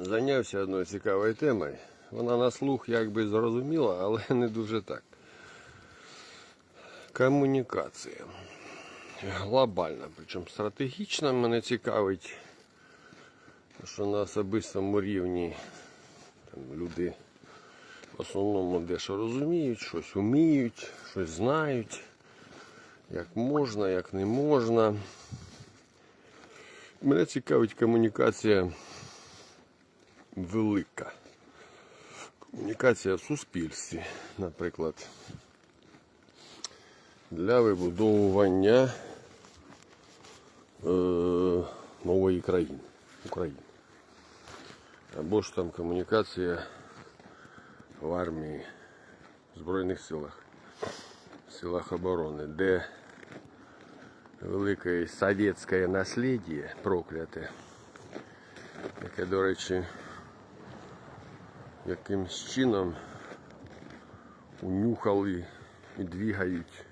зайнявся одною цікавою темою. Вона на слух якби зрозуміла, але не дуже так. Комунікація. Глобальна, причому стратегічна мене цікавить, що на особистому рівні там, люди в основному дещо розуміють, щось вміють, щось знають, як можна, як не можна. Мене цікавить комунікація велика. Комунікація в суспільстві, наприклад, для вибудовування е, нової країни, України. Або ж там комунікація в армії, в Збройних силах, силах оборони, де велике совєтське наслідя прокляте, яке, до речі, якимсь чином унюхали і двигають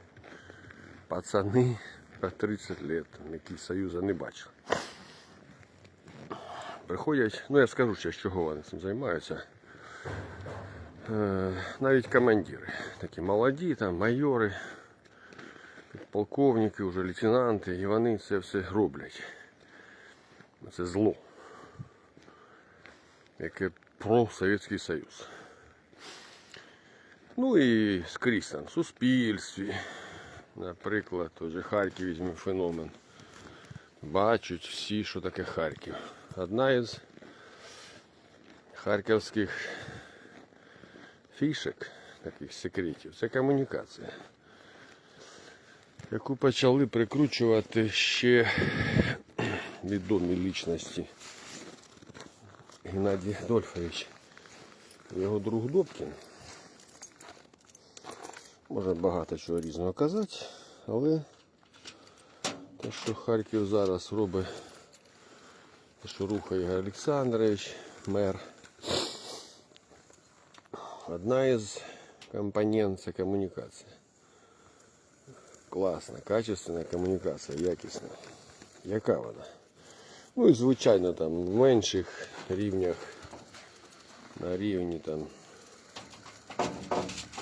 пацани по 30 лет, які Союзу не бачили. Приходять, ну я скажу ще, чого вони цим займаються. Е, Навіть командири, такі молоді, там майори, полковники, вже лейтенанти, і вони це все роблять. Це зло, яке про Совєтський Союз. Ну і скрізь там, в суспільстві, наприклад, той же Харків візьме феномен. Бачать всі, що таке Харків. Одна із харківських фішек, таких секретів, це комунікація, яку почали прикручувати ще відомі лічності. Геннадій Адольфович, його друг Добкін. Можна багато чого різного казати, але те, що Харків зараз робить, те, що рухає Олександрович, мер. Одна із компонент це комунікація. Класна, качественна комунікація, якісна. Яка вона? Ну і звичайно там в менших рівнях, на рівні там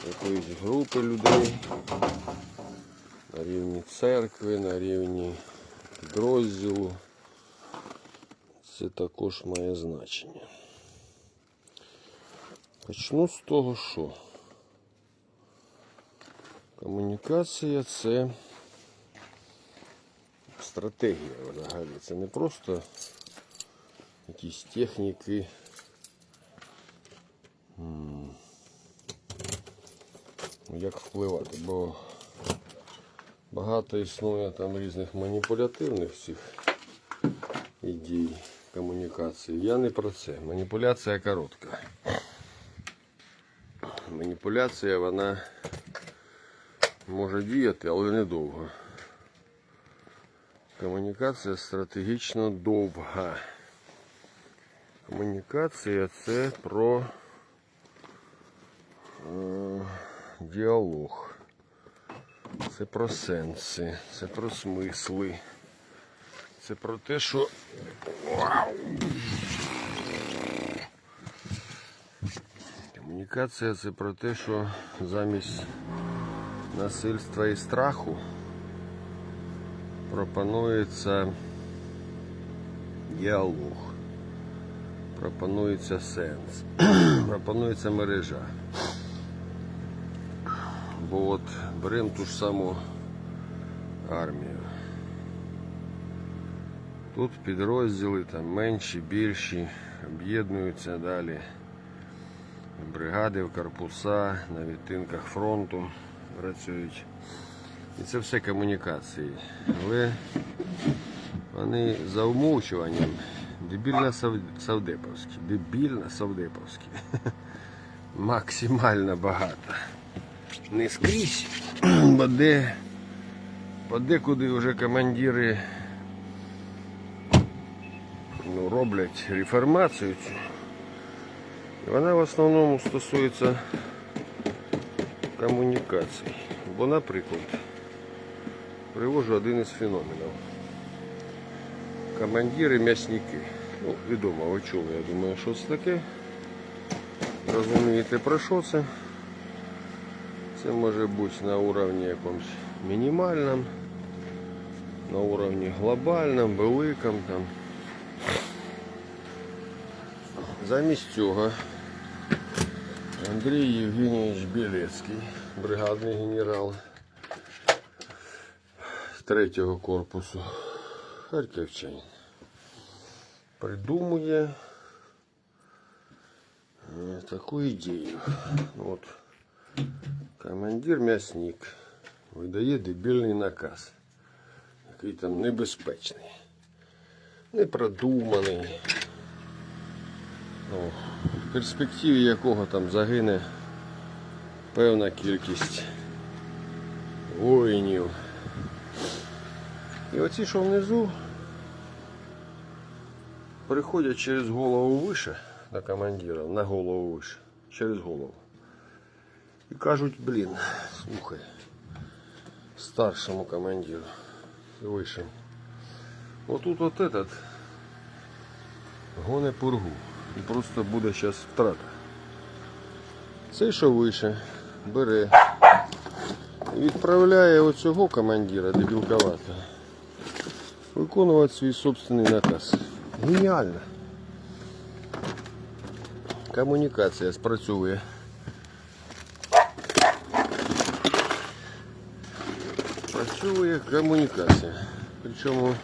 якоїсь групи людей, на рівні церкви, на рівні підрозділу. Це також має значення. Почну з того, що комунікація це стратегія взагалі. Це не просто якісь техніки. Як впливати, бо багато існує там різних маніпулятивних цих ідей комунікації. Я не про це. Маніпуляція коротка. Маніпуляція вона може діяти, але недовго. Комунікація стратегічно довга. Комунікація це про е, діалог. Це про сенси, це про смисли. Це про те, що. Комунікація це про те, що замість насильства і страху пропонується діалог, пропонується сенс, пропонується мережа. Бо от беремо ту ж саму армію. Тут підрозділи там менші, більші, об'єднуються далі. Бригади, в корпуса, на відтинках фронту працюють. І це все комунікації. Але вони за умовчуванням дебільно савдеповські. Дебільно савдеповські. Максимально багато. Не скрізь, бо де, бо декуди вже командири ну, роблять реформацію. І Вона в основному стосується комунікацій. Бо, наприклад, привожу один із феноменів. Командири м'ясники. Ну, відомо, ви чули, я думаю, що це таке. Розумієте про що це? Це може бути на уровні якомусь мінімальному, на уровні глобальному, великому там. Замість цього Андрій Євгенійович Білецький, бригадний генерал третього корпусу Харківчанин. Придумує е, таку ідею. От командир м'ясник видає дебільний наказ, який там небезпечний, непродуманий. Ну, в перспективі якого там загине певна кількість воїнів. І оці, що внизу, приходять через голову вище на командира, на голову вище, через голову. І кажуть, блін, слухай, старшому командиру, вищому. Отут от этот гоне пургу. І просто буде зараз втрата. Цей, що вище, бере і відправляє оцього командира дебілковатого виконувати свій собственний наказ. Геніально. Комунікація спрацьовує. Працює комунікація. Причому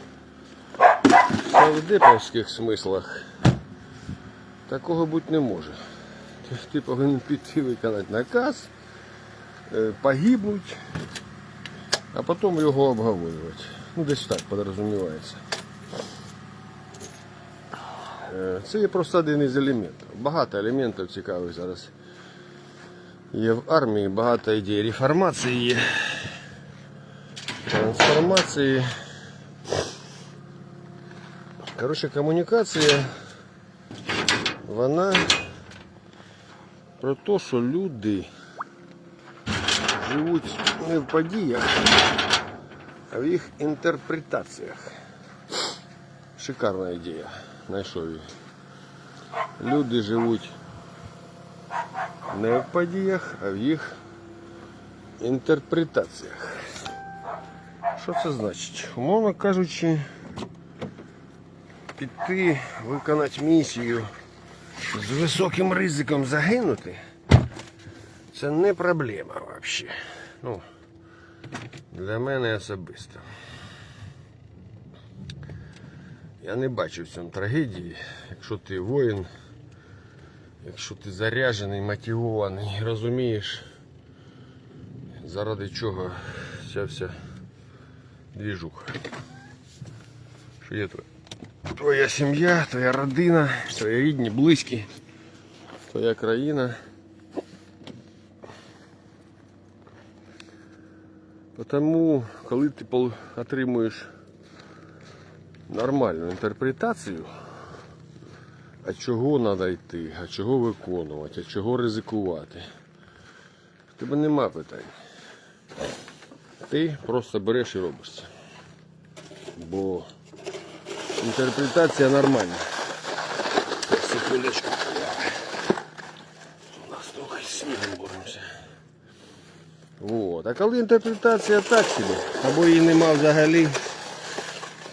в савдеповських смислах такого бути не може. Ти повинен піти виконати наказ, е, погибнуть, а потім його обговорювати. Ну, десь так підрозумівається. Е, Це є просто один із елементів. Багато елементів цікавих зараз. Є в армії, багато ідей реформації є, трансформації. Коротше, комунікація, вона про те, що люди живуть не в подіях, в їх інтерпретаціях. Шикарна ідея. Знайшов її. Люди живуть не в подіях, а в їх інтерпретаціях. Що це значить? Умовно кажучи, піти виконати місію з високим ризиком загинути, це не проблема взагалі. Ну, для мене особисто. Я не бачу в цьому трагедії, якщо ти воїн, якщо ти заряджений, мотивований, розумієш, заради чого ця вся двіжуха. Що є твоя, твоя сім'я, твоя родина, твої рідні, близькі, твоя країна. Тому, коли ти отримуєш нормальну інтерпретацію, а чого треба йти, а чого виконувати, а чого ризикувати, в тебе нема питань. Ти просто береш і робиш це. Бо інтерпретація нормальна. Секундочку. У нас трохи снігом боремося. Вот. А коли інтерпретація так собі, або її нема взагалі,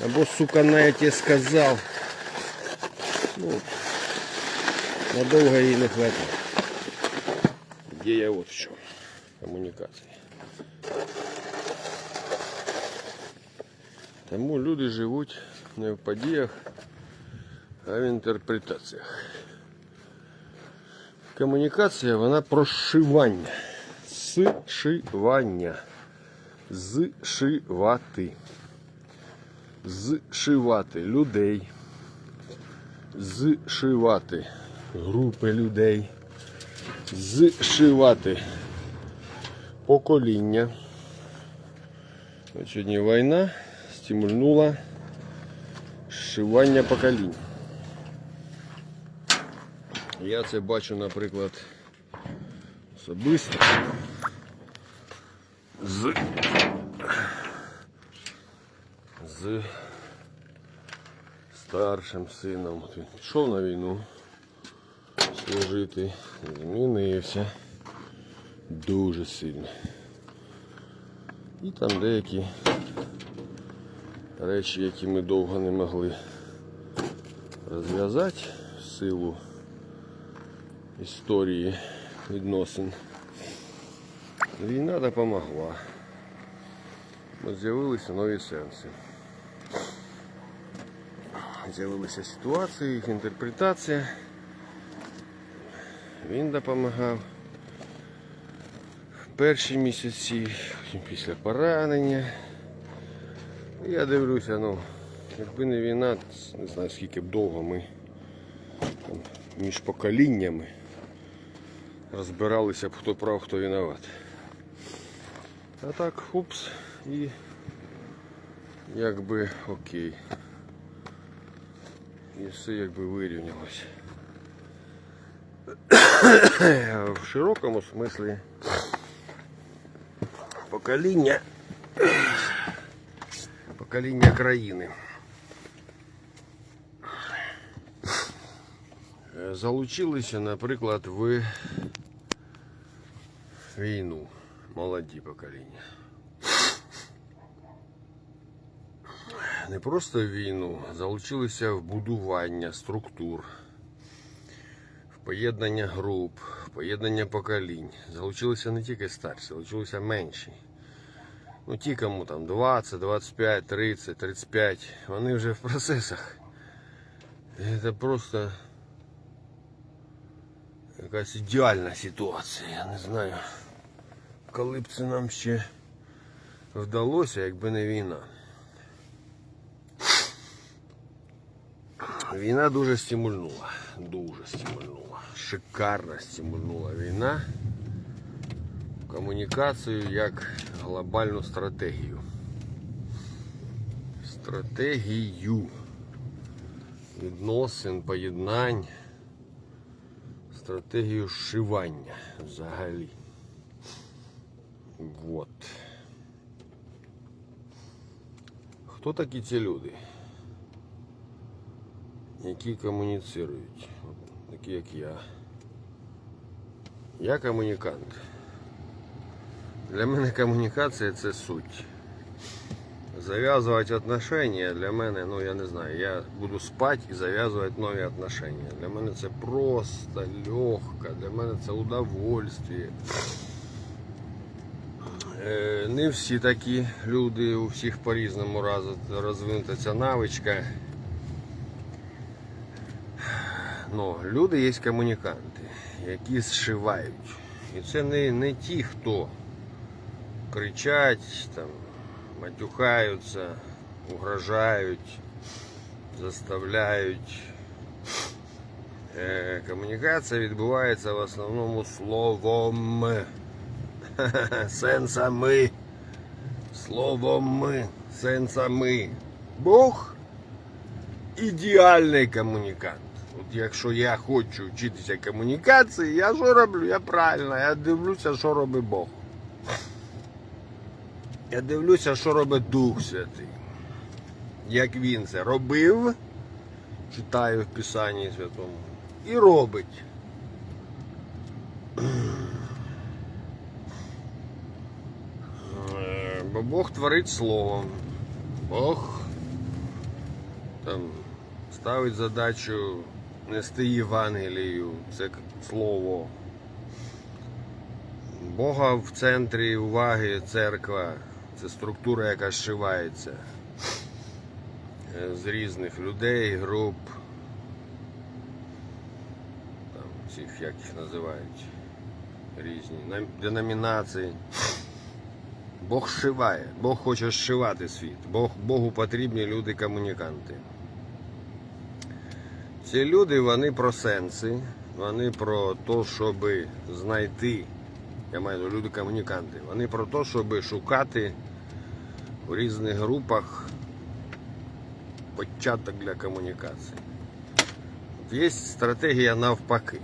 або сука на я тебе сказав. Ну, надовго її не хватить. Ідея от в чому. Комунікації. Тому люди живуть не в подіях, а в інтерпретаціях. Комунікація вона про Зшивання. Зшивати. Зшивати людей. Зшивати групи людей. Зшивати покоління. Сьогодні війна стимульнула зшивання поколінь. Я це бачу, наприклад, особисто з, з старшим сином. Він пішов на війну служити, змінився дуже сильно. І там деякі речі, які ми довго не могли розв'язати в силу історії відносин. Війна допомогла. З'явилися нові сенси. З'явилися ситуації, їх інтерпретація. Він допомагав в перші місяці, після поранення. Я дивлюся, ну, якби не війна, не знаю скільки б довго ми там, між поколіннями розбиралися б, хто прав, хто виноват. А так, хупс, і якби окей. І все якби вирівнялося. В широкому смислі покоління покоління країни. Е, Залучилися, наприклад, в війну Молоді покоління. Не просто в війну, залучилися в будування структур, в поєднання груп, в поєднання поколінь. Залучилися не тільки старші, залучилися менші. Ну, ті, кому там 20, 25, 30, 35, вони вже в процесах. І Це просто якась ідеальна ситуація. Я не знаю, коли б це нам ще вдалося, якби не війна. Війна дуже стимульнула. Дуже стимульнула. Шикарно стимульнула війна комунікацію як глобальну стратегію. Стратегію відносин, поєднань, стратегію зшивання взагалі. Вот. Хто такі ці люди? які комуніцирують, От такі як я. Я комунікант. Для мене комунікація це суть. Зав'язувати отношения для мене, ну я не знаю, я буду спати і зав'язувати нові отношения. Для мене це просто, легко, для мене це удовольствие. Е, Не всі такі люди, у всіх по-різному роз- розвинута ця навичка. Ну, люди є комуніканти, які зшивають. І це не, не ті, хто кричать, там, матюхаються, угрожають, заставляють. Е, комунікація відбувається в основному словом. Сенсами. Словом, сенсами. Бог ідеальний комунікант. От якщо я хочу вчитися комунікації, я що роблю? Я правильно, я дивлюся, що робить Бог. Я дивлюся, що робить Дух Святий. Як він це робив, читаю в Писанні Святому, і робить. Бо Бог творить словом. Бог там ставить задачу нести Євангелію, це слово. Бога в центрі уваги церква, це структура, яка зшивається е, з різних людей, груп, там цих, як їх називають, різні деномінації. Бог зшиває, Бог хоче зшивати світ. Бог, Богу потрібні люди-комуніканти. Ці люди вони про сенси, вони про те, щоб знайти, я маю люди-комуніканти, вони про те, щоб шукати в різних групах початок для комунікації. Є стратегія навпаки,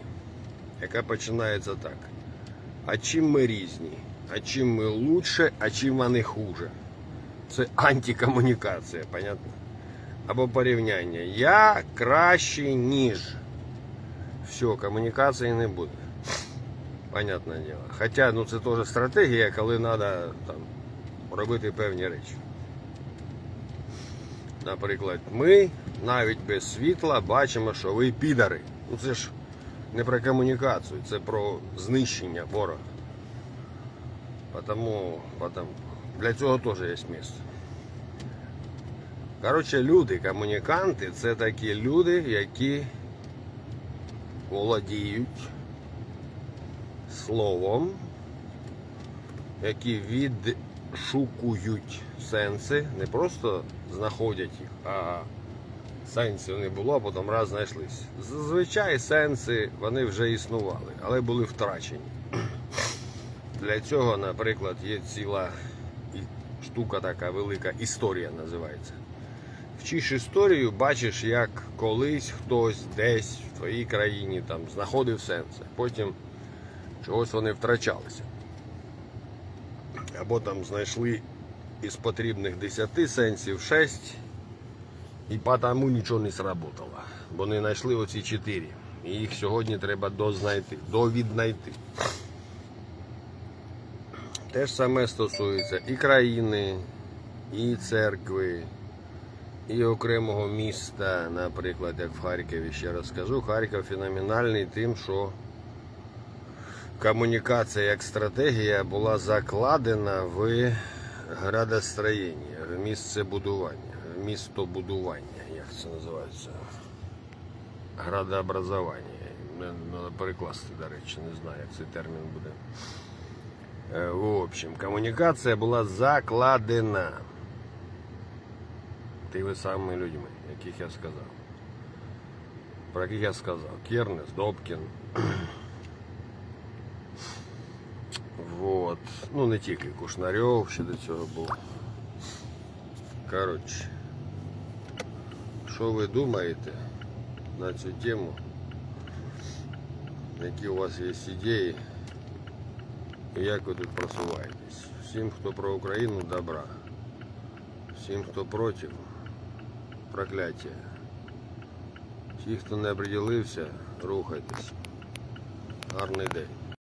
яка починається так. А чим ми різні? А чим ми лучше, а чим вони хуже? Це антикомунікація, понятно? або порівняння. Я кращий, ніж. Все, комунікації не буде. Понятне діло. Хоча ну, це теж стратегія, коли треба там, робити певні речі. Наприклад, ми навіть без світла бачимо, що ви підари. Ну це ж не про комунікацію, це про знищення ворога. Потому, потому, для цього теж є місце. Коротше, люди, комуніканти це такі люди, які володіють словом, які відшукують сенси, не просто знаходять їх, а сенсів не було, а потім раз знайшлись. Зазвичай сенси вони вже існували, але були втрачені. Для цього, наприклад, є ціла штука така велика, історія називається. Вчиш історію, бачиш, як колись хтось десь в твоїй країні там знаходив сенси. Потім чогось вони втрачалися. Або там знайшли із потрібних 10 сенсів 6, і тому нічого не сработало. Бо не знайшли оці 4. І їх сьогодні треба дознайти, довіднайти. Те ж саме стосується і країни, і церкви, і окремого міста, наприклад, як в Харкові, ще раз скажу, Харків феноменальний тим, що комунікація як стратегія була закладена в градостроєння, в місце будування, в містобудування, як це називається. Градообразування. Треба перекласти, до речі, не знаю, як цей термін буде. Е, В общем, комунікація була закладена тими самими людьми, яких я сказав. Про яких я сказав. Кернес, Добкін. Вот. Ну, не тільки Кушнарьов ще до цього був. Коротше, що ви думаєте на цю тему? Які у вас є ідеї? Як ви тут просуваєтесь? Всім, хто про Україну, добра. Всім, хто проти, прокляття. Ті, хто не приділився, рухайтесь. Гарний день.